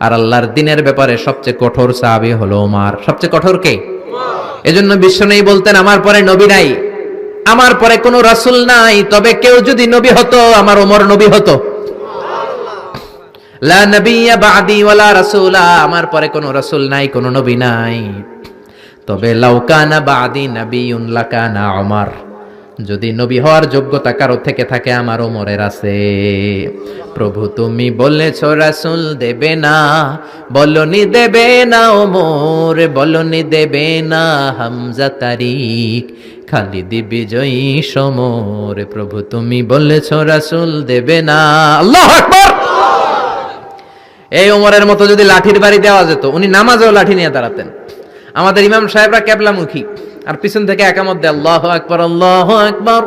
আর আল্লাহর দিনের ব্যাপারে সবচেয়ে কঠোর সাহাবী হলো ওমর সবচেয়ে কঠোর কে? এজন্য বিশ্ব নেই বলতেন, আমার পরে নবী নাই। আমার পরে কোনো রাসূল নাই। তবে কেউ যদি নবী হতো, আমার ওমর নবী হতো। আমার পরে কোনো রাসূল নাই, কোনো নবী নাই। তবে লাউকানা বাদি নবিয়ুন লাকানা ওমর যদি নবী হওয়ার যোগ্যতা কারও থেকে থাকে আমার ওমরের আছে। প্রভু, তুমি বলেছ, রাসুল দেবে না, বলনি দেবে না ওমর, বলনি দেবে না হামজা তারিক, খালিদ বিজয়ী সমর। প্রভু, তুমি বলেছ, রাসূল দেবে না। আল্লাহু এই ওমরের মতো যদি লাঠির বাড়ি দেওয়া যেত, উনি নামাজেও লাঠি নিয়ে দাঁড়াতেন। আমাদের ইমাম সাহেবরা কেবলামুখী। আর পিছন থেকে একামত দেয় আল্লাহ আকবর আল্লাহ আকবর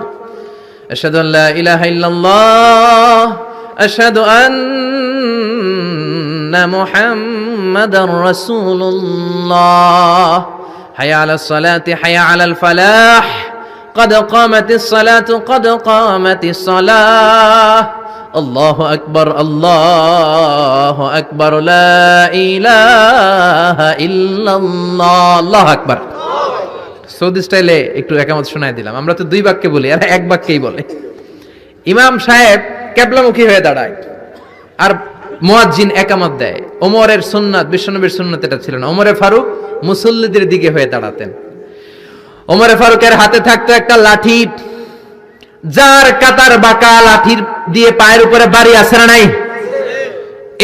আশহাদু আল্লা ইলাহা ইল্লাল্লাহ আশহাদু আন্না মুহাম্মাদার রাসূলুল্লাহ হায়া আলাস সালাতি হায়া আলাল ফালাহ قد قامت الصلاة قد قامت الصلاة الله أكبر الله أكبر لا إله إلا الله الله أكبر সৌদি স্টাইলে একটু একামত শোনায় দিলাম। আমরা তো দুই বাক্যে বলি আর এক বাক্যেই বলে। ইমাম সাহেব কেবলামুখী হয়ে দাঁড়ায়, আর মুয়াজ্জিন একামত দেয়। ওমরের সুন্নাত, বিশ্বনবীর সুন্নাত এটা ছিল না। ওমরে ফারুক মুসল্লিদের দিকে হয়ে দাঁড়াতেন। ওমরে ফারুকের হাতে থাকতো একটা লাঠি। যার কাতার বাঁকা লাঠির দিয়ে পায়ের উপরে বাড়ি আছে না নাই?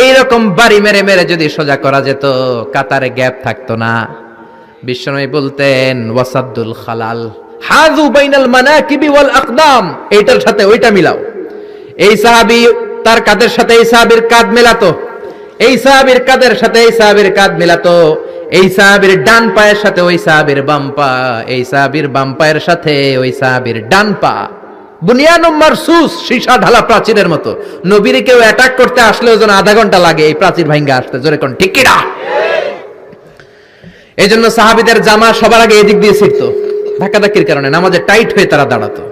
এইরকম বাড়ি মেরে মেরে যদি সোজা করা যেত, কাতারে গ্যাপ থাকতো না। বিশ্বনবী বলতেন ওয়াসাদ্দুল খালাল হাজু বাইনাল মানাকিবি ওয়াল আকদাম। এইটার সাথে ওইটা মিলাও। এই সাহাবী তার কাদের সাথে এই সাহাবীর কাঁধ মেলাতো। এই সাহাবীর কাদের সাথে এই সাহাবীর কাঁধ মেলাতো। এই সাহাবীর ডান পায়ের সাথে ওই সাহাবীর বাম পা। এই সাহাবীর বাম পায়ের সাথে ওই সাহাবীর ডান পা। বুনিয়ানুম মারসুস, সীসা ঢালা প্রাচীরের মতো। নবীর কেউ অ্যাটাক করতে আসলেও যেন আধা ঘণ্টা লাগে এই প্রাচীর ভাঙ্গা আসতে। জোরে কোন, ঠিক এই জন্য সাহাবিদের জামা সবার আগে এদিক দিয়ে ছিটতো। ধাক্কাধাক্কির কারণে নামাজে টাইট হয়ে তারা দাঁড়াতো।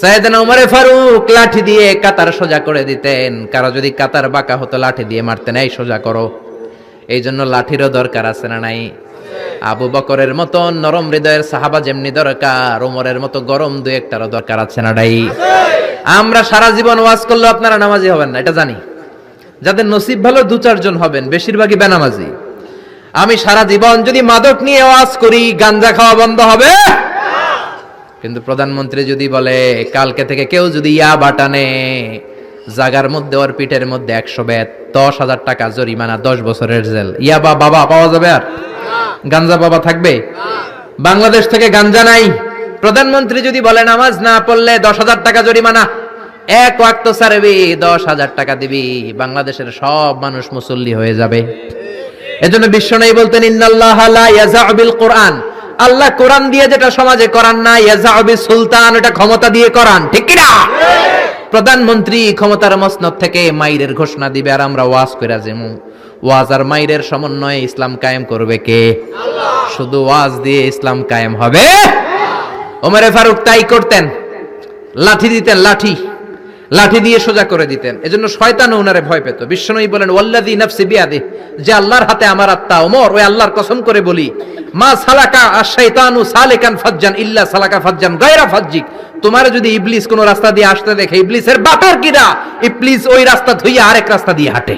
সাইয়েদনা উমরে ফারুক লাঠি দিয়ে কাতার সোজা করে দিতেন। কারও যদি কাতার বাঁকা হতো, লাঠি দিয়ে মারতেন, এই সোজা করো। এই জন্য লাঠিরও দরকার আছে না নাই? আবু বকরের মতো নরম হৃদয়ের সাহাবা যেমনি দরকার, ওমরের মতো গরম দু একটারও দরকার আছে না নাই? আমরা সারা জীবন ওয়াজ করলে আপনারা নামাজি হবেন না, এটা জানি। যাদের নসিব ভালো দু চারজন হবেন, বেশিরভাগই বেনামাজি। আমি সারা জীবন যদি মাদক নিয়ে ওয়াজ করি, গাঞ্জা খাওয়া বন্ধ হবে? কিন্তু প্রধানমন্ত্রী যদি বলে, কালকে থেকে কেউ যদি ইয়া বাটানে জাগার মধ্যে ওর পিঠের মধ্যে একশো বেত, দশ হাজার টাকা জরিমানা, দশ বছরের জেল। ইয়া বা বাবা, পাওয়া যাবে আর? গাঞ্জা বাবা থাকবে? বাংলাদেশ থেকে গাঞ্জা নাই। প্রধানমন্ত্রী যদি বলে, নামাজ না পড়লে দশ হাজার টাকা জরিমানা, এক ওয়াক্ত সারবি, দশ হাজার টাকা দিবি, বাংলাদেশের সব মানুষ মুসল্লি হয়ে যাবে। এজন্য বিশ্ব নেই বলতেন ইন্নাল্লাহ লা কোরআন। আল্লাহ কোরআন দিয়ে যেটা সমাজে করান না ইয়াজাউ বিল সুলতান এটা ক্ষমতা দিয়ে করান। ঠিক কি না প্রধানমন্ত্রী ক্ষমতার মসনদ থেকে মাইরের ঘোষণা দিবে আর আমরা ওয়াজ কইরা যেমু ওয়াজ আর মাইরের সমন্বয়ে ইসলাম কায়েম করবে কে? শুধু ওয়াজ দিয়ে ইসলাম কায়েম হবে? ওমরে ফারুক তাই করতেন লাঠি দিতেন লাঠি। লাঠি দিয়ে সোজা করে দিতেন। এজন্য শয়তান ওনারে ভয় পেত। বিশ্বনবী বলেন, ওয়াল্লাযী নাফসি বিয়াদি যে আল্লাহর হাতে আমার আত্মা ওমর ওই আল্লাহর কসম করে বলি, মা সালাকা আশ-শাইতানু সালিকান ফাজ্জান ইল্লা সালাকা ফাজ্জান গায়রা ফাজ্জিক তোমার যদি ইবলিস কোন রাস্তা দিয়ে আসতে দেখে, ইবলিসের বাপের কিনা ইবলিস ওই রাস্তা ধুইয়া আরেক রাস্তা দিয়ে হাঁটে।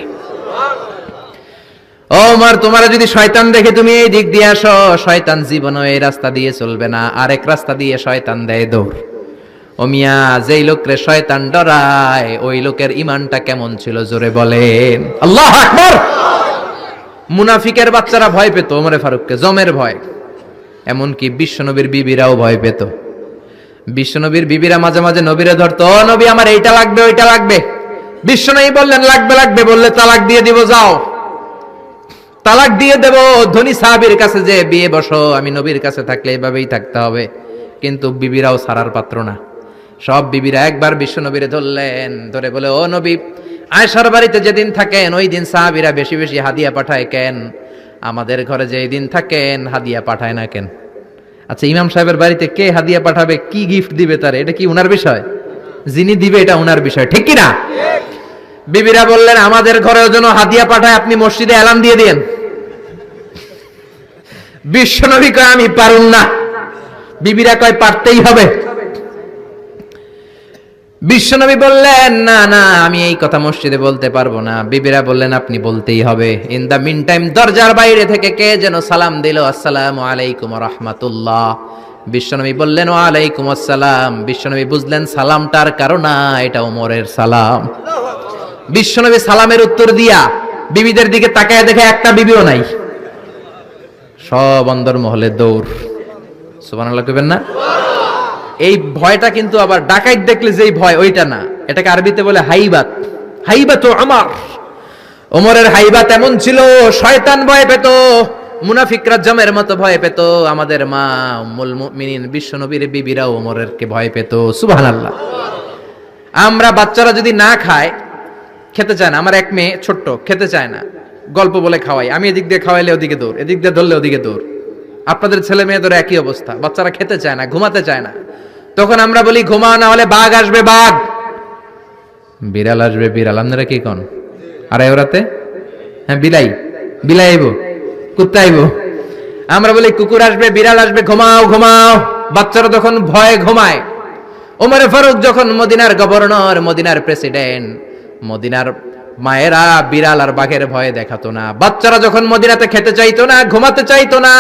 ওমর তোমার যদি শয়তান দেখে তুমি এই দিক দিয়ে আসো, শয়তান জীবনও এই রাস্তা দিয়ে চলবে না। আরেক রাস্তা দিয়ে শয়তান দেয় দৌড়। ও মিয়া, যেই লোকরে শয়তান ডরায়, ওই লোকের ইমানটা কেমন ছিল জোরে বলেন। আল্লাহ আকবার! মুনাফিকের বাচ্চারা ভয় পেত, ওমরে ফারুককে, জমের ভয়। এমনকি বিশ্বনবীর বিবিরাও ভয় পেত। বিশ্বনবীর বিবিরা মাঝে মাঝে নবীরে ধরতো, ও নবী, আমার এইটা লাগবে, ওইটা লাগবে। বিশ্বনবী বললেন, লাগবে লাগবে। বললে, তালাক দিয়ে দিব, যাও। তালাক দিয়ে দেব, ধনী সাহাবীর কাছে যে, বিয়ে বসো, আমি নবীর কাছে থাকলে এভাবেই থাকতে হবে। কিন্তু বিবিরাও সারার পাত্র না। সব বিবিরা একবার বিশ্ব নবীরে ধরলেন। ধরে বলে, ও নবী আয়সার বাড়িতে যেদিন থাকেন, ওই দিন সাহাবিরা বেশি বেশি হাদিয়া পাঠায় কেন? আমাদের ঘরে যেই দিন থাকেন, হাদিয়া পাঠায় না কেন? আচ্ছা ইমাম সাহেবের বাড়িতে কে হাদিয়া পাঠাবে, কি গিফট দিবে তার? এটা কি উনার বিষয়? যিনি দিবে, এটা উনার বিষয়। ঠিক কি না বিবিরা বললেন, আমাদের ঘরেও যেন হাদিয়া পাঠায়, আপনি মসজিদে এলান দিয়ে দিয়েন। বিশ্বনবী কয়, আমি পারুন না। বিবিরা কয়, পারতেই হবে। বিশ্বনবী বললেন, না না, আমি এই কথা মসজিদে বলতে পারব না। বিবিরা বললেন, আপনি বলতেই হবে। ইন দা মিন টাইম দরজার বাইরে থেকে কে যেন সালাম দিল, আসসালাম আলাইকুম রহমাতুল্লাহ। বিশ্বনবী বললেন ও আলাইকুম আসসালাম। বিশ্বনবী বুঝলেন, সালামটার কারণ এটা ওমরের সালাম। বিশ্বনবী সালামের উত্তর দিয়া বিবিদের দিকে তাকায় দেখে একটা বিবিও নাই। সব অন্দর মহলে দৌড়। সুবহানাল্লাহ কইবেন না? এই ভয়টা কিন্তু আবার ডাকাইত দেখলে যেই ভয়, ওইটা না। এটাকে আরবিতে বলে হাইবাত। হাইবাত আমার। ওমরের হাইবাত এমন ছিল, শয়তান ভয় পেত, মুনাফিকরা জমের মতো ভয় পেত। আমাদের মা উম্মুল মুমিনিন, বিশ্বনবীর বিবিরা ওমরের কে ভয় পেত। সুবহানাল্লাহ। আমরা বাচ্চারা যদি না খায়, খেতে চায় না। আমার এক মেয়ে ছোট্ট, খেতে চায় না। গল্প বলে খাওয়াই। আমি এদিক দিয়ে খাওয়াইলে ওদিকে দৌড়, এদিক দিয়ে ধরলে ওদিকে দৌড়। আপনাদের ছেলে মেয়েদের একই অবস্থা। বাচ্চারা খেতে চায় না, ঘুমাতে চায় না। তখন আমরা বলি ঘুমাও না হলে বাঘ আসবে, বাঘ। বিড়াল আসবে, বিড়াল। আপনারা কি কন? আর ওরাতে? হ্যাঁ বিলাই। বিলাই আইব কুত্তা আইব আমরা বলি, কুকুর আসবে, বিড়াল আসবে, ঘুমাও ঘুমাও। বাচ্চারা তখন ভয়ে ঘুমায়। ওমরে ফারুক যখন মদিনার গভর্নর, মদিনার প্রেসিডেন্ট, মদিনার মায়েরা বিড়াল আর বাঘের ভয়ে দেখাতো না। বাচ্চারা যখন মদিনাতে খেতে চাইতো না, ঘুমাতে চাইতো না,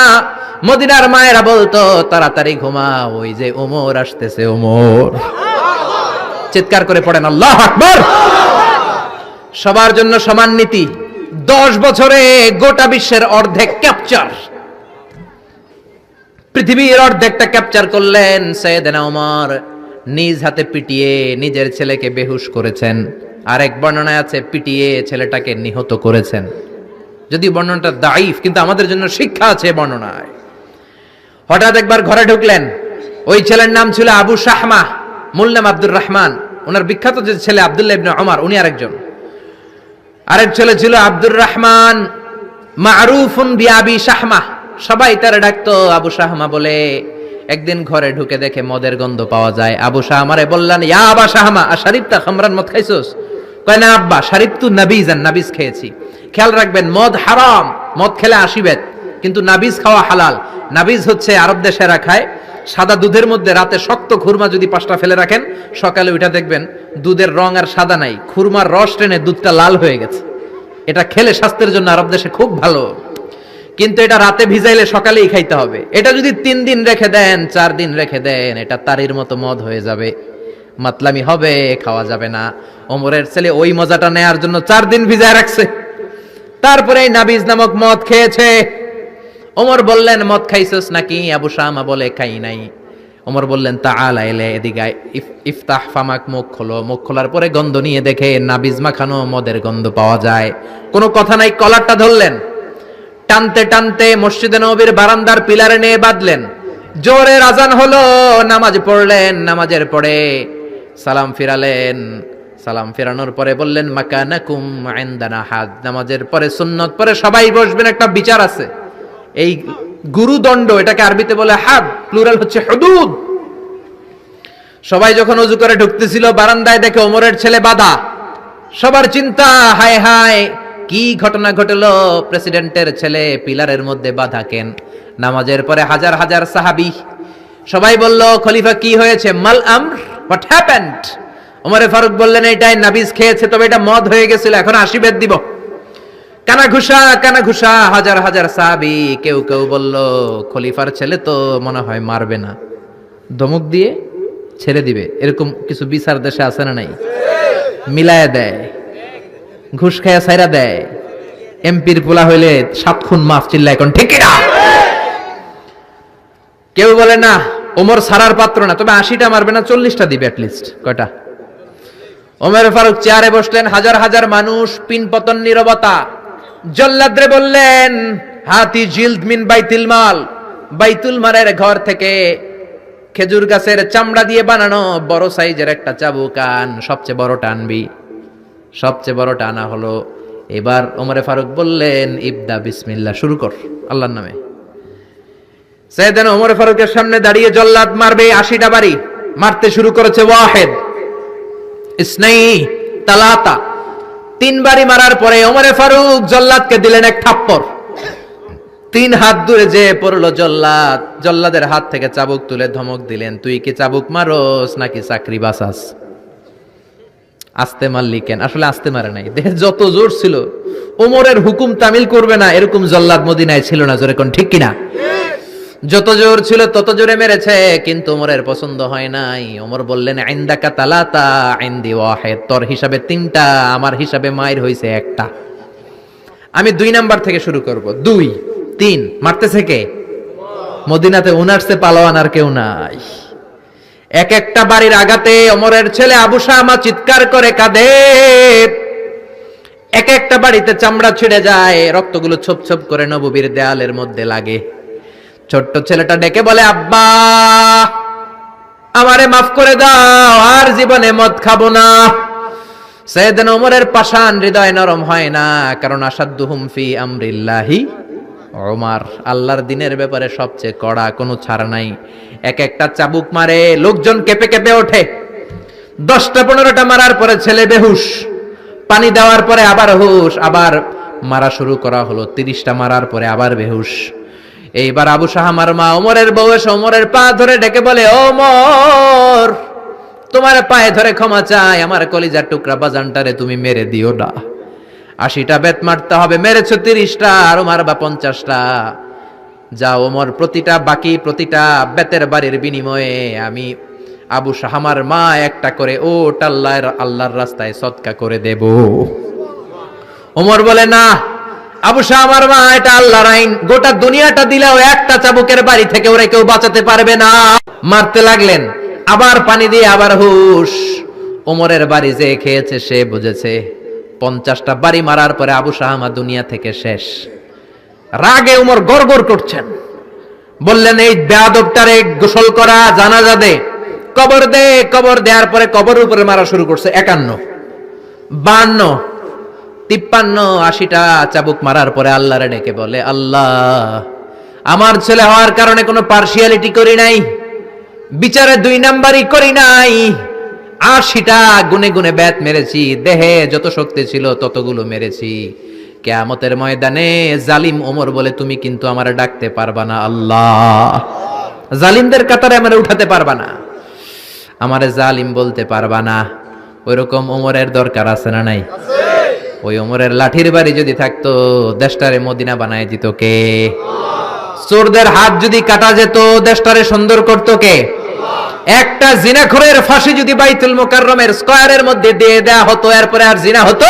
মদিনার মায়েরা বলতো, তাড়াতাড়ি ঘুমা ওই যে ওমর আসতেছে, ওমর। চিৎকার করে পড়েন, আল্লাহ আকবর! সবার জন্য সমান নীতি, দশ বছরে গোটা বিশ্বের অর্ধেক ক্যাপচার। পৃথিবীর অর্ধেকটা ক্যাপচার করলেন সৈয়দনা ওমর। নিজ হাতে পিটিয়ে নিজের ছেলেকে বেহুশ করেছেন। আরেক বর্ণনায় আছে, পিটিয়ে ছেলেটাকে নিহত করেছেন। যদি বর্ণনাটা দাইফ কিন্তু আমাদের জন্য শিক্ষা আছে বর্ণনায়। হঠাৎ একবার ঘরে ঢুকলেন। ওই ছেলের নাম ছিল আবু শাহমা, মূল নাম আব্দুর রহমান। ওনার বিখ্যাত যে ছেলে আব্দুল্লাহ ইবনে ওমর উনি আরেকজন। আরেক ছেলে ছিল আব্দুর রহমান, মারুফুন বিআবি শাহমা। সবাই তারা ডাকতো, আবু শাহমা বলে। একদিন ঘরে ঢুকে দেখে মদের গন্ধ পাওয়া যায়। আবু শাহমারে বললেন, ইয়া আবা শাহমা আর শারিফ তা খামরান মদ খাইছোস? কয়, না আব্বা শারিফ তু নাবিজ, আর নাবিজ খেয়েছি। খেয়াল রাখবেন, মদ হারাম, মদ খেলে আসিবেন কিন্তু নাবিজ খাওয়া হালাল। নাবিজ হচ্ছে আরব দেশেরা খায় সাদা দুধের মধ্যে রাতে শক্ত খুরমা যদি পাঁচটা ফেলে রাখেন, সকালে ওইটা দেখবেন, দুধের রং আর সাদা নাই, খুরমার রস টেনে দুধটা লাল হয়ে গেছে। এটা খেলে স্বাস্থ্যের জন্য আরব দেশে খুব ভালো। কিন্তু এটা রাতে ভিজাইলে সকালেই খাইতে হবে। এটা যদি তিন দিন রেখে দেন, চার দিন রেখে দেন, এটা তারির মতো মদ হয়ে যাবে। মাতলামি হবে, খাওয়া যাবে না। ওমরের ছেলে ওই মজাটা নেয়ার জন্য চার দিন ভিজায় রাখছে। তারপরে নাবিজ নামক মদ খেয়েছে। ওমর বললেন, মদ খাইছস নাকি? আবু শামা বলে, খাই নাই। ওমর বললেন তা আলাইলে এদিকে ইফ- ইফতাহ ফামাক মুখ খোলো। মুখ খোলার পরে গন্ধ নিয়ে দেখে নাবিজ মাখানো মদের গন্ধ পাওয়া যায়। কোনো কথা নাই, কলারটা ধরলেন। টানতে টানতে মসজিদে নবীর বারান্দার পিলারে নিয়ে বাঁধলেন। জোরে আজান হলো, নামাজ পড়লেন, নামাজের পরে সালাম ফিরালেন। সালাম ফেরানোর পরে বললেন, মাকানাকুম ইনদানা হাদ। নামাজের পরে, সুন্নত পরে সবাই বসবেন, একটা বিচার আছে। এই গুরুদণ্ড, এটাকে আরবিতে বলে হাত প্লুরাল হচ্ছে হুদুদ। সবাই যখন অজু করে ঢুকতেছিল, বারান্দায় দেখে ওমরের ছেলে বাধা। সবার চিন্তা, হায় হায় কি ঘটনা ঘটলো? প্রেসিডেন্টের ছেলে পিলারের মধ্যে বাধা কেন? নামাজের পরে হাজার হাজার সাহাবি সবাই বলল, খলিফা কি হয়েছে? মাল আমর হোয়াট হ্যাপেন্ড ওমরে ফারুক বললেন, এটাই নাবিজ খেয়েছে, তবে এটা মদ হয়ে গেছিল, এখন আশীর্বাদ দিব। কানা ঘুষা কানা ঘুষা হাজার হাজার সাহাবি কেউ কেউ বলল, খলিফার ছেলে তো মনে হয় মারবে না। ধমক দিয়ে ছেড়ে দিবে, এরকম কিছু বিচার দেশে আছে না নাই? মিলায় দেয়। ঘুষ খায়া সাইরা দেয়। এমপির পোলা হইলে সাত খুন মাফ চিল্লা এখন, ঠিক না কেউ বলে, না, ওমর সারার পাত্র না। তবে আশিটা মারবে না, চল্লিশটা দিবে অ্যাটলিস্ট কয়টা? ওমর ফারুক চেয়ারে বসলেন, হাজার হাজার মানুষ, পিন পতন নীরবতা। জল্লাদ্রে বললেন, হাতি জিলদ মিন বাইতুল মাল। বাইতুল মালের ঘর থেকে খেজুর গাছের চামড়া দিয়ে বানানো বড় সাইজের একটা চাবুক আন, সবচেয়ে বড় টানবি। সবচেয়ে বড় টানা হলো, এবার ওমরে ফারুক বললেন, ইবদা বিসমিল্লাহ, শুরু কর, আল্লাহর নামে। সেদিন ওমরে ফারুকের সামনে দাঁড়িয়ে জল্লাদ মারবে আশিটা বাড়ি, মারতে শুরু করেছে ওয়াহেদ, ইসনাই, তালাতা। তিনবারই মারার পরে ওমরে ফারুক জল্লাদকে দিলেন এক থাপ্পড়। তিন হাত দূরে যে পড়ল জল্লাদ, জল্লাদের হাত থেকে চাবুক তুলে ধমক দিলেন, তুই কি চাবুক মারোস নাকি চাকরি বাসাস আস্তে মারলি কেন আসলে আস্তে মারে নাই। দেহে যত জোর ছিল, ওমরের হুকুম তামিল করবে না, এরকম জল্লাদ মদিনায় ছিল না, জোরে কোন ঠিক কিনা? যত জোর ছিল, তত জোরে মেরেছে, কিন্তু ওমরের পছন্দ হয় নাই। ওমর বললেন আইন্দাকা তালাতা আইন্দি ওয়াহেদ। তোর হিসাবে তিনটা, আমার হিসাবে মায়ের হইছে একটা। আমি দুই নাম্বার থেকে শুরু করব। দুই, তিন। মারতেছে কে? মদিনাতে উনারসে পালোয়ান আর কেউ নাই। এক একটা বাড়ির আগাতে অমরের ছেলে আবু শামা চিৎকার করে কাঁদে। এক একটা বাড়িতে চামড়া ছিঁড়ে যায়, রক্তগুলো ছোপ ছোপ করে নববীর দেয়ালের মধ্যে লাগে। ছোট্ট ছেলেটা ডেকে বলে, আব্বা, আমারে মাফ করে দাও, আর জীবনে মদ খাব না। সৈয়দনা ওমরের পাষাণ হৃদয় নরম হয় না, কারণ আসাদ্দুহুম ফি আমরিল্লাহি ওমর, আল্লাহর দিনের ব্যাপারে সবচেয়ে কড়া, কোনো ছাড় নাই। এক একটা চাবুক মারে, লোকজন কেঁপে কেঁপে ওঠে। দশটা পনেরোটা মারার পরে ছেলে বেহুশ। পানি দেওয়ার পরে আবার হুশ, আবার মারা শুরু করা হলো। তিরিশটা মারার পরে আবার বেহুশ। এইবার আবু সাহামার মা ওমরের বউ এসে ওমরের পা ধরে ডেকে বলে, ওমর, তোমার পায়ে ধরে ক্ষমা চাই, আমার কলিজার টুকরা বাজানটারে তুমি মেরে দিও না। আশিটা বেত মারতে হবে, মেরেছো তিরিশটা, আর আরও মারবা পঞ্চাশটা। যা ওমর, প্রতিটা বাকি, প্রতিটা বেতের বাড়ির বিনিময়ে আমি আবু সাহামার মা একটা করে ও টাল্লার আল্লাহর রাস্তায় সৎকা করে দেব। ওমর বলে, না, আবু শাহামার মা, এটা আল্লাহর আইন। গোটা দুনিয়াটা দিলেও একটা চাবুকের বাড়ি থেকে ওরা কেউ বাঁচাতে পারবে না। মারতে লাগলেন, আবার পানি দিয়ে আবার হুশ। ওমরের বাড়ি যে খেয়েছে সে বুঝেছে। পঞ্চাশটা বাড়ি মারার পরে আবু শাহামা দুনিয়া থেকে শেষ। রাগে উমর গড়গড় করছেন। বললেন, এই বেয়াদবটারে গোসল করা, জানাজা দে। কবর দে, কবর দেওয়ার পরে কবর উপরে মারা শুরু করছে। একান্ন, বান্ন, তিপ্পান্ন, আশিটা চাবুক মারার পরে আল্লাহরে ডেকে বলে, আল্লাহ, আমার ছেলে হওয়ার কারণে কোনো পার্সিয়ালিটি করি নাই, বিচারে দুই নাম্বারই করি নাই। আশিটা গুনে গুনে ব্যাত মেরেছি, দেহে যত শক্তি ছিল ততগুলো মেরেছি। কেয়ামতের ময়দানে জালিম ওমর বলে, তুমি কিন্তু আমার ডাকতে পারবা না, আল্লাহ। জালিমদের কাতারে আমার উঠাতে পারবা না। আমারে জালিম বলতে পারবা না। ওই রকম ওমরের দরকার আছে না নাই? ওই ওমরের লাঠির বাড়ি যদি থাকতো, দেশটারে মদিনা বানায় দিত কে? চোরদের হাত যদি কাটা যেত, দেশটারে সুন্দর করতো কে? একটা জিনাখোরের ফাঁসি যদি বাইতুল মোকাররমের স্কয়ারের মধ্যে দিয়ে দেয়া হতো, এরপরে আর জিনা হতো?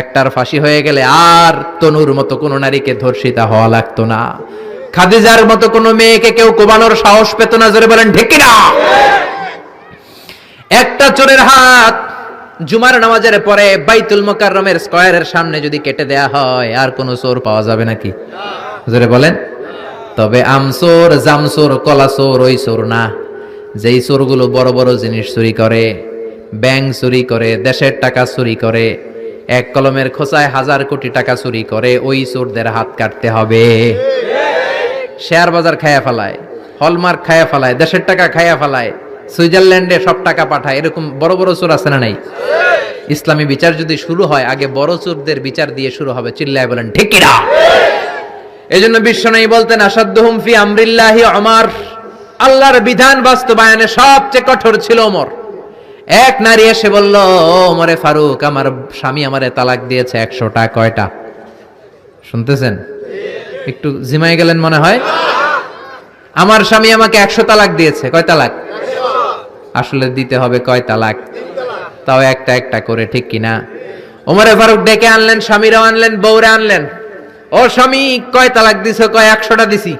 একটার ফাঁসি হয়ে গেলে আর তনুর মতো কোনো নারীকে ধর্ষিতা হওয়া লাগতো না। খাদিজার মতো কোনো মেয়েকে কেউ কোবানোর সাহস পেত না, জোরে বলেন, ঠিক না একটা চোরের হাত জুমার নামাজের পরে বাইতুল মোকাররমের স্কয়ারের সামনে যদি কেটে দেয়া হয়, আর কোনো চোর পাওয়া যাবে নাকি? জোরে বলেন তবে আমসোর, জামসোর, কলাসোর ওই চোর না। যেই চোরগুলো বড় বড় জিনিস চুরি করে ব্যাংক চুরি করে, দেশের টাকা চুরি করে, এক কলমের খোঁচায় হাজার কোটি টাকা চুরি করে, ওই চোরদের হাত কাটতে হবে। শেয়ার বাজার খায়া ফেলায়, হলমার্ক খায়া ফেলায়, দেশের টাকা খায়া ফেলায়, সুইজারল্যান্ডে সব টাকা পাঠায়, এরকম বড় বড় চোর আছে না নাই? ইসলামী বিচার যদি শুরু হয়, আগে বড় চোরদের বিচার দিয়ে শুরু হবে, চিল্লায় বলেন ঠিক না এই জন্য বিশ্বনয়ী বলতেন আসাদ্দুহুম ফি আমরিল্লাহি অমর আল্লাহর বিধান বাস্তবায়নে সবচেয়ে কঠোর ছিল ওমর। এক নারী এসে বলল, ওমরে ফারুক, আমার স্বামী আমারে তালাক দিয়েছে একশোটা, কয়টা? শুনতেছেন? একটু জিমাই গেলেন মনে হয়? আমার স্বামী আমাকে একশো তালাক দিয়েছে। কয় তালাক? আসলে দিতে হবে কয় তালাক? তাও একটা একটা করে, ঠিক কিনা? ওমরে ফারুক ডেকে আনলেন, স্বামীরাও আনলেন, বউরে আনলেন। ও স্বামী, কয় তালাক দিছে? কয় একশোটা দিছি?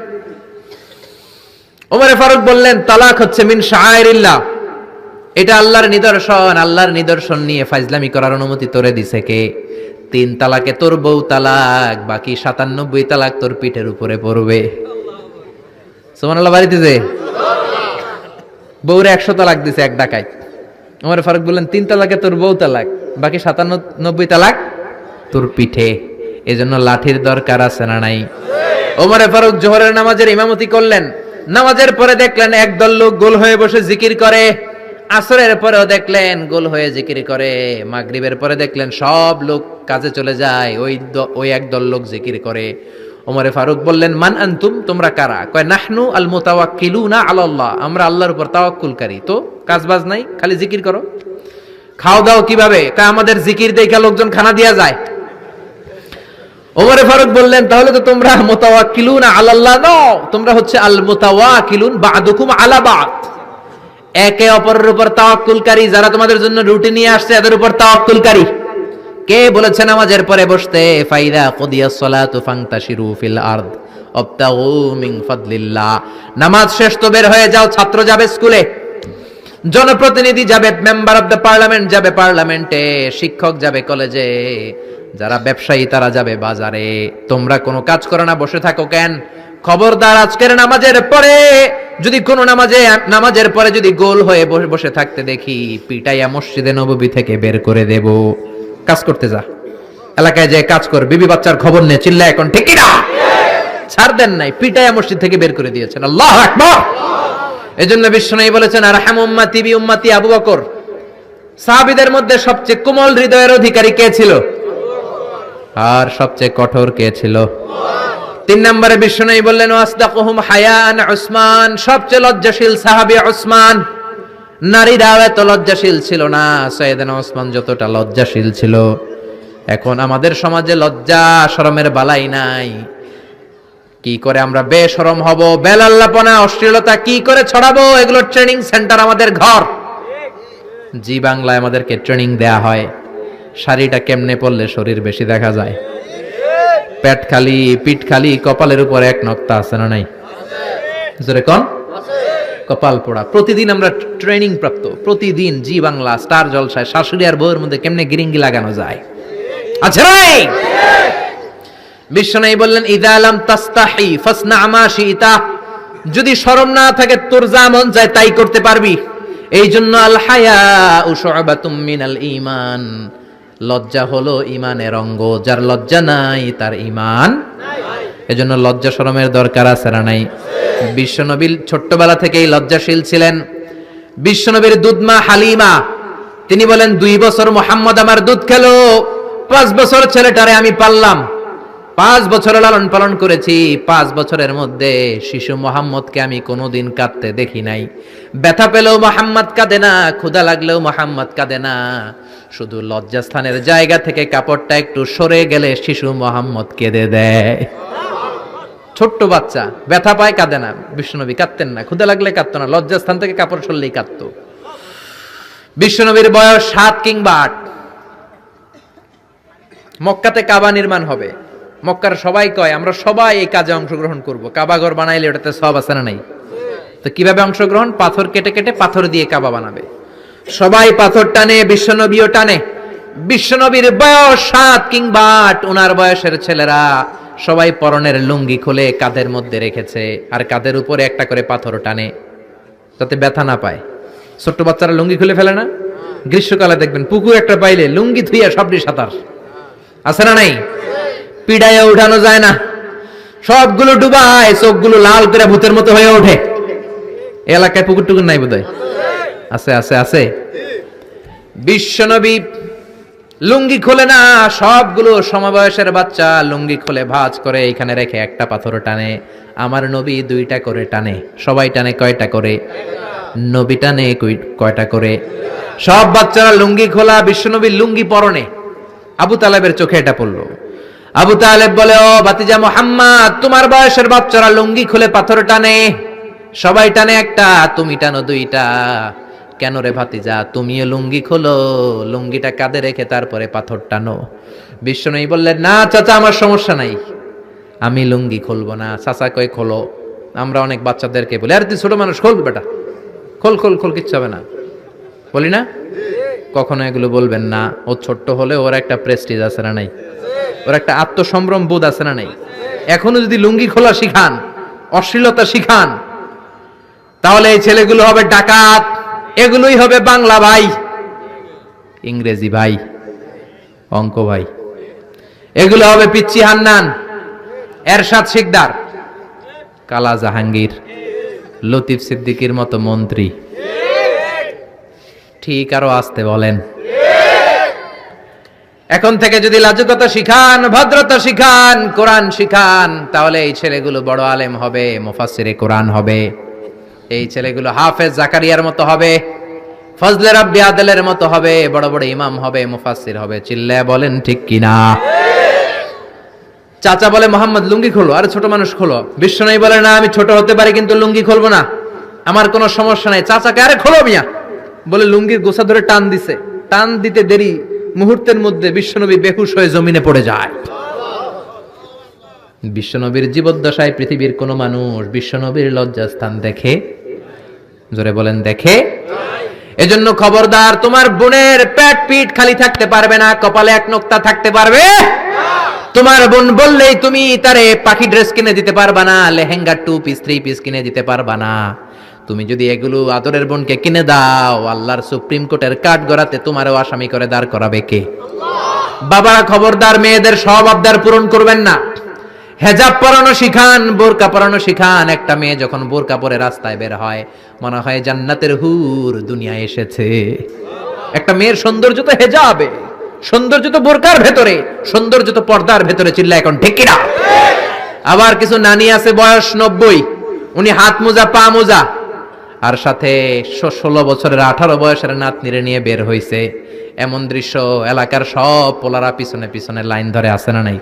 ওমরে ফারুক বললেন, তালাক হচ্ছে মিন শাহরিল্লাহ এটা আল্লাহর নিদর্শন আল্লাহর নিদর্শন নিয়ে ফাইজলামি করার অনুমতি তোরে দিছে কে? তিন তালাকে তোর বউ তালাক, বাকি সাতানব্বই তালাক তোর পিঠের উপরে পড়বে। সোমানাল্লাহ বাড়িতে যে? বউরে একশো তালাক দিছে এক ডাকায়। ওমরে ফারুক বললেন, তিন তালাকে তোর বউ তালাক, বাকি সাতানব্বই তালাক তোর পিঠে। এজন্য লাঠির দরকার আছে না নাই? ওমরে ফারুক জোহরের নামাজের ইমামতি করলেন। নামাজের পরে দেখলেন একদল লোক গোল হয়ে বসে জিকির করে। আসরের পরেও দেখলেন গোল হয়ে জিকির করে। মাগরিবের পরে দেখলেন সব লোক কাজে চলে যায়, ওই ওই একদল লোক জিকির করে। ওমরে ফারুক বললেন, মান আনতুম? তোমরা কারা? কয়, নাহনু আল মোতাওয়াক্কিলু না আলাল্লাহ। আমরা আল্লাহর উপর তাওয়াক্কুলকারী। তো কাজবাজ নাই, খালি জিকির করো। খাও দাও কীভাবে? কয়, আমাদের জিকির দেখা লোকজন খানা দিয়া যায়। ওমরে ফারুক বললেন, তাহলে তো তোমরা মুতাওয়াক্কিলুনা আলাল্লাহ নও, তোমরা হচ্ছে আল মুতাওয়াক্কিলুন বা'দুকুম আলা বা'দ। একে অপরের উপর তাওয়াক্কুলকারী, যারা তোমাদের জন্য রুটি নিয়ে আসছে, এদের উপর তাওয়াক্কুলকারী। কে বলেছে নামাজের পরে বসতে? ফাইদা কুদিয়াস সালাতু ফান্তাশিরু ফিল আরদ, অবতাগু মিন ফাদলিল্লাহ। নামাজ শেষ তো বের হয়ে যাও, ছাত্র যাবে স্কুলে। জনপ্রতিনিধি যাবে, মেম্বার অফ দ্য পার্লামেন্ট যাবে পার্লামেন্টে, শিক্ষক যাবে কলেজে। যারা ব্যবসায়ী, তারা যাবে বাজারে। তোমরা কোনো কাজ করো না, বসে থাকো কেন? খবরদার আজকের নামাজের পরে, যদি কোনো নামাজে, নামাজের পরে যদি গোল হয়ে বসে থাকতে দেখি, পিটাইয়া মসজিদে নববী থেকে বের করে দেব। কাজ করতে যা। এলাকায় যে কাজ কর, বিবি বাচ্চার খবর নে, চিল্লা এখন, ঠিক না ছাড় দেন নাই, পিটাইয়া মসজিদ থেকে বের করে দিয়েছেন। আল্লাহ আকবার! এজন্য বিশ্বনবী বলেছেন আর হাম উম্মাতি বি উম্মাতি আবু বকর। সাহাবিদের মধ্যে সবচেয়ে কোমল হৃদয়ের অধিকারী কে ছিল? আর সবচেয়ে কঠোর কে ছিল? তিন নম্বরে বিশ্বনবী বললেন, ওয়াসদাকুহুম হায়ান উসমান। সবচেয়ে লজ্জাশীল সাহাবী উসমান। নারীরাও এত লজ্জাশীল ছিল না। সৈয়দনা ওসমান যতটা লজ্জাশীল ছিল। এখন আমাদের সমাজে লজ্জা শরমের বালাই নাই। কি করে আমরা বেশরম হব, বেলাল্লাপনা, অশ্লীলতা, কি করে ছড়াবো? এগুলো ট্রেনিং সেন্টার আমাদের ঘর। জি বাংলায় আমাদেরকে ট্রেনিং দেয়া হয়। শাড়িটা কেমনে পরলে শরীর বেশি দেখা যায়? পেট খালি, পিঠ খালি, কপালের উপর এক নক্তা আছে না নাই? কন? কপাল পোড়া। প্রতিদিন আমরা ট্রেনিং প্রাপ্ত। প্রতিদিন জি বাংলা, স্টার জলসায় শাশুড়ি আর বউয়ের মধ্যে কেমনে গিরিঙ্গি লাগানো যায়? আচ্ছা রাই বিশ্বনাই বললেন, ইদা আলাম তাস্তাহি ফাসনা আমা শিতা। যদি শরম না থাকে, তোর যা মন চায় তাই করতে পারবি। এই জন্য আল হায়া উশুবাতুম মিনাল ঈমান। লজ্জা হলো ইমানের অঙ্গ, যার লজ্জা নাই তার ইমান এজন্য লজ্জা শরমের দরকার আছে না নাই? বিশ্বনবী ছোট্টবেলা থেকেই লজ্জাশীল ছিলেন। বিশ্বনবীর দুধমা হালিমা, তিনি বলেন, দুই বছর মোহাম্মদ আমার দুধ খেলো, পাঁচ বছর ছেলেটারে আমি পাললাম। পাঁচ বছর লালন পালন করেছি, পাঁচ বছরের মধ্যে শিশু মোহাম্মদকে আমি কোনোদিন কাঁদতে দেখি নাই। ব্যথা পেলেও মোহাম্মদ কাঁদে না, ক্ষুধা লাগলেও মোহাম্মদ কাঁদে না। শুধু লজ্জাস্থানের জায়গা থেকে কাপড়টা একটু সরে গেলে শিশু মোহাম্মদ কেঁদে দেয়। ছোট্ট বাচ্চা, ব্যথা পায়, কাঁদে না। বিষ্ণুনবী কাঁদতেন না, ক্ষুধা লাগলে কাঁদতো না, লজ্জাস্থান থেকে কাপড় সরলেই কাঁদতো। বিশ্বনবীর বয়স সাত কিংবা আট। মক্কাতে কাবা নির্মাণ হবে। মক্কার সবাই কয়, আমরা সবাই এই কাজে অংশগ্রহণ করব। কাবা ঘর বানাইলে ওটাতে সব আছে না নাই? তো কীভাবে অংশগ্রহণ? পাথর কেটে কেটে পাথর দিয়ে কাবা বানাবে। সবাই পাথর টানে, বিশ্বনবীও টানে। বিশ্বনবীর বয়স সাত কিংবা আট ওনার বয়সের ছেলেরা সবাই পরনের লুঙ্গি খুলে কাঁধের মধ্যে রেখেছে আর কাঁধের উপরে একটা করে পাথর টানে, যাতে ব্যথা না পায়। ছোট্ট বাচ্চারা লুঙ্গি খুলে ফেলে না? গ্রীষ্মকালে দেখবেন পুকুর একটা পাইলে লুঙ্গি ধুইয়া সবটি সাঁতার। আছে না নাই? পিড়াইয়া উঠানো যায় না। সবগুলো ডুবায়, চোখগুলো লাল করে ভূতের মতো হয়ে ওঠে। এলাকায় পুকুর টুকুর নাই বোধহয়? আছে আছে আছে। বিশ্বনবী লুঙ্গি খোলে না, সবগুলো সমবয়সের বাচ্চা লুঙ্গি খুলে ভাঁজ করে এখানে রেখে একটা পাথর টানে। আমার নবী দুইটা করে টানে। সবাই টানে কয়টা করে? নবী টানে কয়টা করে? সব বাচ্চারা লুঙ্গি খোলা বিশ্বনবীর লুঙ্গি পরনে। আবু তালেবের চোখে এটা পড়ল। আবু তালেব বলে, ও বাতিজা মোহাম্মদ, তোমার বয়সের বাচ্চারা লুঙ্গি খুলে পাথর টানে। সবাই টানে একটা, তুমি টানো দুইটা। কেন রে ভাতিজা, তুমিও লুঙ্গি খোলো, লুঙ্গিটা কাঁধে রেখে তারপরে পাথর টানো। বিশ্বনবী বললেন, না চাচা, আমার সমস্যা নাই। আমি লুঙ্গি খুলবো না, চাচা কই খোলো। আমরা অনেক বাচ্চাদেরকে বলি, আর, তুই ছোট মানুষ, খোল বেটা। খোল খোল খোল, কিচ্ছু হবে না। বলি না? কখনো এগুলো বলবেন না। ও ছোট্ট হলে ওর একটা প্রেস্টিজ আছে না নাই? ওর একটা আত্মসম্ভ্রম বোধ আছে না নাই? এখনও যদি লুঙ্গি খোলা শিখান, অশ্লীলতা শিখান, তাহলে এই ছেলেগুলো হবে ডাকাত, এগুলোই হবে বাংলা ভাই। ইংরেজি ভাই, অঙ্ক ভাই। এগুলো হবে পিচ্ছি হান্নান, এরশাদ শিকদার, কালা জাহাঙ্গীর, লতিফ সিদ্দিকির মতো মন্ত্রী। ঠিক আরও আসতে বলেন। এখন থেকে যদি লাজুকতা শিখান, ভদ্রতা শিখান, কোরআন শিখান, তাহলে এই ছেলেগুলো বড় আলেম হবে, মুফাসসিরে কোরআন হবে। এই ছেলেগুলো হাফেজ জাকারিয়ার মতো হবে, ফজলে রাব্বি আদেলের মতো হবে, বড় বড় ইমাম হবে, মুফাসসির হবে। চিল্লায় বলেন ঠিক কিনা? চাচা বলে, মোহাম্মদ, লুঙ্গি খোলো, আরে ছোট মানুষ খোলো। বিশ্বনয়ী বলে, না, আমি ছোট হতে পারি, কিন্তু লুঙ্গি খুলবো না। আমার কোনো সমস্যা নাই। চাচাকে, আরে খোলো মিয়া। বলে, লুঙ্গির গোছা ধরে টান দিছে। টান দিতে দেরি। মুহূর্তের মধ্যে বিশ্বনবী বেহুশ হয়ে জমিনে পড়ে যায়। বিশ্বনবীর জীবদ্দশায় পৃথিবীর কোনো মানুষ বিশ্বনবীর লজ্জাস্থান দেখে? জোরে বলেন, দেখে? এজন্য খবরদার, তোমার বোনের পেট পিঠ খালি থাকতে পারবে না, কপালে এক নোক্তা থাকতে পারবে? তোমার বোন বললেই তুমি তারে পাখি ড্রেস কিনে দিতে পারবা না, lehenga two piece, three piece কিনে দিতে পারবা না। তুমি যদি এগুলো আদরের বোনকে কিনে দাও, আল্লাহর সুপ্রিম কোর্টের কাঠ গড়াতে তোমারও আসামি করে দাঁড় করাবে কে? বাবারা, খবরদার মেয়েদের সব আবদার পূরণ করবেন না। হেজাব পরানো শিখান, বোরকা পরানো শিখান। একটা মেয়ে যখন বোরকা পরে রাস্তায় বের হয়, মনে হয় জান্নাতের হুর দুনিয়ায় এসেছে। একটা মেয়ের সৌন্দর্য তো হেজাবে, সৌন্দর্য তো বোরকার ভেতরে, সৌন্দর্য তো পর্দার ভেতরে চিল্লা এখন ঢেকিরা আবার কিছু নানি আছে, বয়স নব্বই, উনি হাত মোজা, পা মোজা। আর সাথে ষোলো বছরের আঠারো বয়সের নাতনিরে নিয়ে বের হইছে। এমন দৃশ্য এলাকার সব পোলারা পিছনে পিছনে লাইন ধরে আসে না নাই?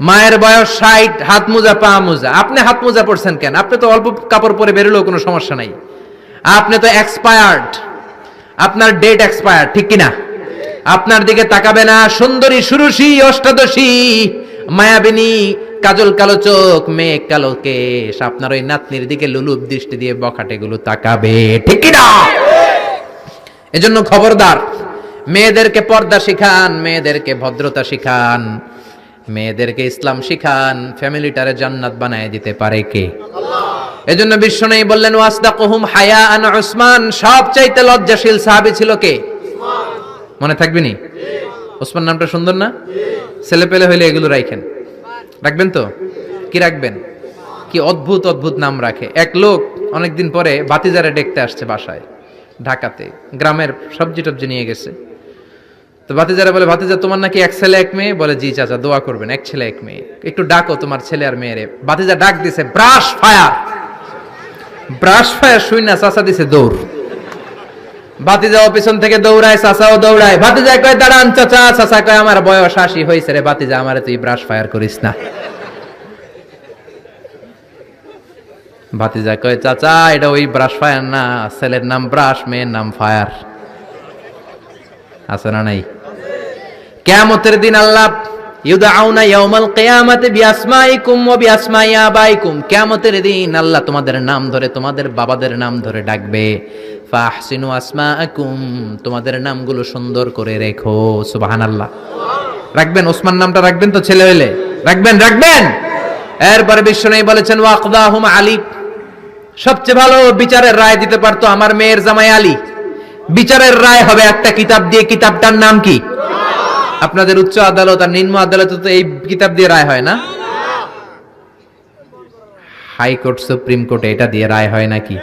মায়ের বয়স ষাট, হাত মোজা, পা মোজা। আপনি হাত মোজা পড়ছেন কেন? আপনি তো অল্প কাপড় পরে বেরোলেও কোনো সমস্যা নাই। আপনি তো এক্সপায়ার্ড আপনার ডেট এক্সপায়ার্ড ঠিক কিনা? আপনার দিকে তাকাবে না সুন্দরী সুরুষি অষ্টাদশী, মায়াবিনী কাজল কালো চোখ, মেঘ কালো কেশ। আপনার ওই নাতনির দিকে লুলুপ দৃষ্টি দিয়ে বখাটেগুলো তাকাবে। ঠিক কিনা? এজন্য খবরদার, মেয়েদেরকে পর্দা শিখান, মেয়েদেরকে ভদ্রতা শিখান, মেয়েদেরকে ইসলাম শিখান, ফ্যামিলিটারে জান্নাত বানায় দিতে পারে কে? এজন্য বিশ্ব নেই বললেন, ওয়াসদাকুহুম হায়া আন উসমান। সবচাইতে লজ্জাশীল সাহাবী ছিল কে? মনে থাকবে নি? ওসমান নামটা সুন্দর না? ছেলে পেলে হইলে এগুলো রাখেন রাখবেন তো? কি রাখবেন? কি অদ্ভুত অদ্ভুত নাম রাখে। এক লোক অনেকদিন পরে বাতিজারে দেখতে আসছে বাসায়, ঢাকাতে। গ্রামের সবজি টবজি নিয়ে গেছে। তো ভাতিজারা বলে, ভাতিজা, তোমার নাকি এক ছেলে, এক মেয়ে? বলে, জি চাচা, দোয়া করবেন, এক ছেলে, এক মেয়ে। একটু ডাকো তোমার ছেলে আর মেয়েরে। ভাতিজা ডাক দিছে, ব্রাশ ফায়ার! ব্রাশ ফায়ার শুই না চাচা দিছে দৌড়। ভাতিজাও পিছন থেকে দৌড়ায়, চাচাও দৌড়ায়। ভাতিজা কয়, দাঁড়ান চাচা। চাচা কয়, আমার বয়স হয়েছে রে ভাতিজা, আমারে তুই ব্রাশ ফায়ার করিস না। ভাতিজা কয়, চাচা, এটা ওই ব্রাশ ফায়ার না, ছেলের নাম ব্রাশ মেয়ের নাম ফায়ার আছে না নাই? কিয়ামতের দিন আল্লাহ ইউদাউনা ইয়াউমাল কিয়ামাতি বিআসমাইকুম ওয়া বিআসমাই আবাইকুম। কিয়ামতের দিন আল্লাহ তোমাদের নাম ধরে, তোমাদের বাবাদের নাম ধরে ডাকবে। ফাহসিনু আসমাআকুম, তোমাদের নামগুলো সুন্দর করে রেখো, সুবহানাল্লাহ। রাখবেন, ওসমান নামটা রাখবেন তো ছেলে হইলে। রাখবেন রাখবেন। এরপরে বিশ্বনবী বলেছেন, ওয়াকদাহুম আলী। সবচেয়ে ভালো বিচারের রায় দিতে পারতো আমার মেয়ের জামাই আলী। বিচারের রায় হবে একটা কিতাব দিয়ে, কিতাবটার নাম কি? আপনাদের উচ্চ আদালত আর নিম্ন আদালতে তো এই কিতাব দিয়ে রায় হয় না? হাইকোর্ট, সুপ্রিম কোর্টে এটা দিয়ে রায় হয় নাকি?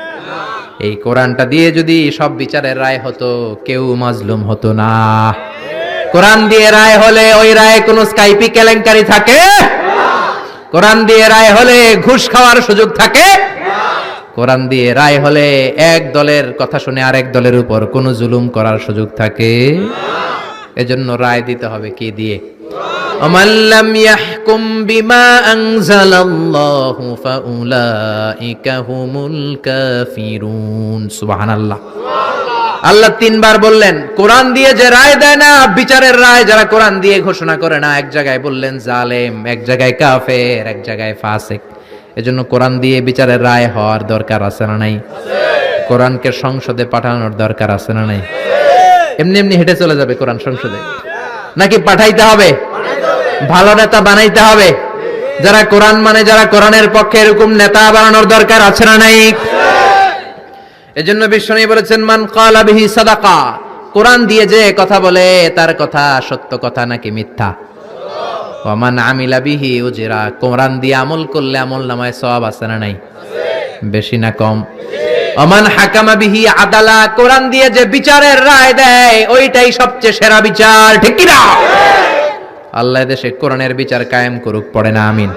এই কোরআনটা দিয়ে যদি সব বিচারের রায় হতো, কেউ মাজলুম হতো না। কোরআন দিয়ে রায় হলে ওই রায়ে কোনো স্কাইপি কেলেঙ্কারি থাকে? কোরআন দিয়ে রায় হলে ঘুষ খাওয়ার সুযোগ থাকে? কোরআন দিয়ে রায় হলে এক দলের কথা শুনে আরেক দলের উপর কোনো জুলুম করার সুযোগ থাকে? এজন্য রায় দিতে হবে কি দিয়ে? ومن لم يحكم بما أنزل الله فأولئك هم الكافرون سبحان الله আল্লাহ তিনবার বললেন কোরআন দিয়ে যে রায় দেয় না বিচারের রায় যারা কোরআন দিয়ে ঘোষণা করে না এক জায়গায় বললেন জালেম এক জায়গায় কাফের এক জায়গায় ফাসেক এজন্য কোরআন দিয়ে বিচারের রায় হওয়ার দরকার আছে না নাই কোরআনকে সংসদে পাঠানোর দরকার আছে না নাই এমনি এমনি হেঁটে চলে যাবে কোরআন সংসদে নাকি পাঠাইতে হবে ভালো নেতা বানাইতে হবে। যারা কোরআন মানে যারা কোরআনের পক্ষে এরকম নেতা বানানোর দরকার আছে না নাই? এজন্য বিশ্বনী বলেছেন, মান কালা বিহি সাদাকা। কোরআন দিয়ে যে কথা বলে, তার কথা সত্য কথা নাকি মিথ্যা? ওমান আমিলা বিহি উজিরা। কোরআন দিয়ে আমল করলে আমল নামায় সওয়াব আছে না নাই? বেশি না কম? অমান হাকামা বিহি আদালা। কোরআন দিয়ে যে বিচারের রায় দেয়, ওইটাই সবচেয়ে সেরা বিচার। ঠিক কি না আল্লাহ দেশে কোরআনের বিচার কায়েম করুক, পড়ে না, আমিন।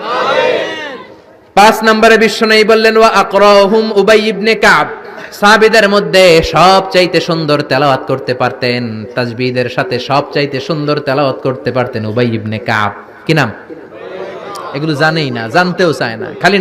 পাঁচ নম্বরে বিশ্ব নেই বললেন, ওয়া আকরাহুম উবাই ইবনে কাব। সাবিদের মধ্যে সব চাইতে সুন্দর তেলাওয়াত করতে পারতেন, তাজবিদের সাথে সব চাইতে সুন্দর তেলাওয়াত করতে পারতেন উবাই ইবনে কাব। কি নাম? এগুলো জানেই না, জানতেও চায় না, খালি